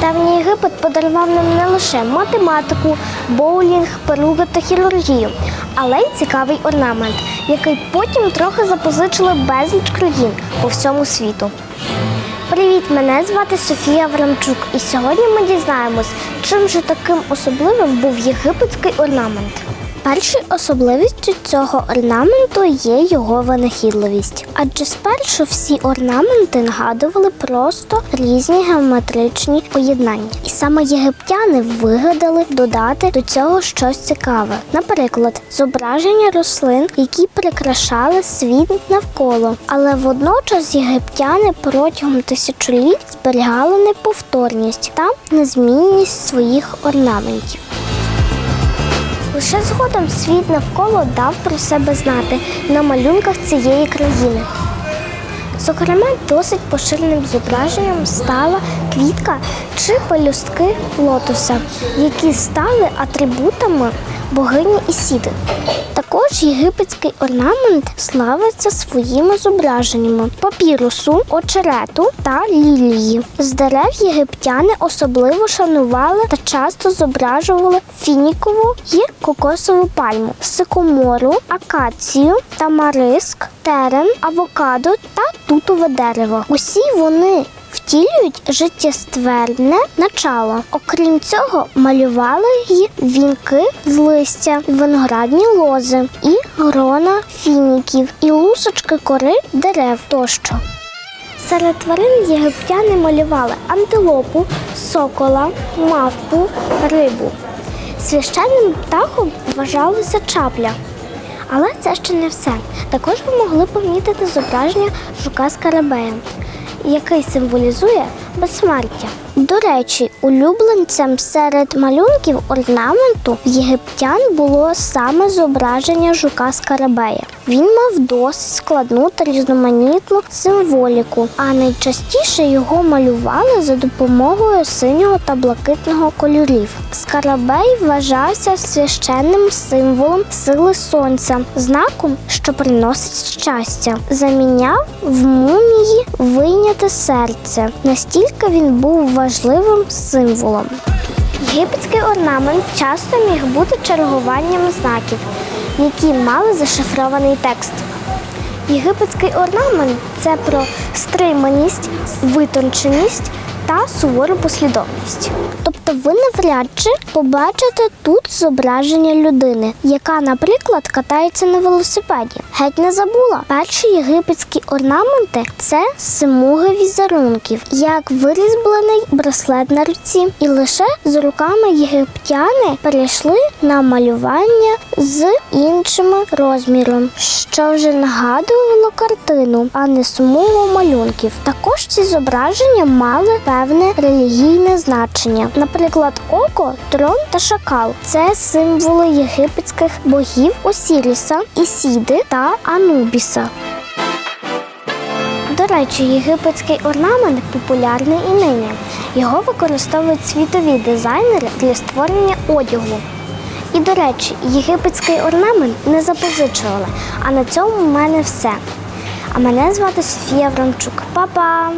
Давній Єгипет подарував нам не лише математику, боулінг, перуги та хірургію, але й цікавий орнамент, який потім трохи запозичили безліч країн по всьому світу. Привіт, мене звати Софія Врамчук, і сьогодні ми дізнаємось, чим же таким особливим був єгипетський орнамент. Першою особливістю цього орнаменту є його винахідливість. Адже спершу всі орнаменти нагадували просто різні геометричні поєднання. І саме єгиптяни вигадали додати до цього щось цікаве. Наприклад, зображення рослин, які прикрашали світ навколо. Але водночас єгиптяни протягом тисячоліть зберігали неповторність та незмінність своїх орнаментів. Лише згодом світ навколо дав про себе знати на малюнках цієї країни. Зокрема, досить поширеним зображенням стала квітка чи пелюстки лотоса, які стали атрибутами богині Ісіди. Також єгипетський орнамент славиться своїми зображеннями папірусу, очерету та лілії. З дерев єгиптяни особливо шанували та часто зображували фінікову і кокосову пальму, сикомору, акацію, тамариск, терен, авокадо та тутове дерево. Усі вони втілюють життєстверне начало. Окрім цього, малювали й вінки з листя, виноградні лози, і грона фініків, і лусочки кори дерев тощо. Серед тварин єгиптяни малювали антилопу, сокола, мавпу, рибу. Священним птахом вважалася чапля. Але це ще не все. Також ви могли помітити зображення жука Скарабея, який символізує безсмертя. До речі, улюбленцем серед малюнків орнаменту в єгиптян було саме зображення жука Скарабея. Він мав досить складну та різноманітну символіку, а найчастіше його малювали за допомогою синього та блакитного кольорів. Скарабей вважався священним символом сили сонця, знаком, що приносить щастя. Заміняв в мумії вийняте серце. Настільки він був важливим символом. Єгипетський орнамент часто міг бути чергуванням знаків, які мали зашифрований текст. Єгипетський орнамент це про стриманість, витонченість та сувору послідовність. Тобто ви навряд чи побачите тут зображення людини, яка, наприклад, катається на велосипеді. Геть не забула. Перші єгипетські орнаменти це смуги візерунків, як вирізблений браслет на руці. І лише з руками єгиптяни перейшли на малювання з іншим розміром, що вже нагадувало картину, а не смугу малюнків. Також ці зображення мали певне релігійне значення. Наприклад, око, трон та шакал це символи єгипетських богів Осіріса, Ісіди та Анубіса. До речі, єгипетський орнамент популярний і нині. Його використовують світові дизайнери для створення одягу. І до речі, єгипетський орнамент не запозичували. А на цьому в мене все. А мене звати Софія Врамчук. Па-па!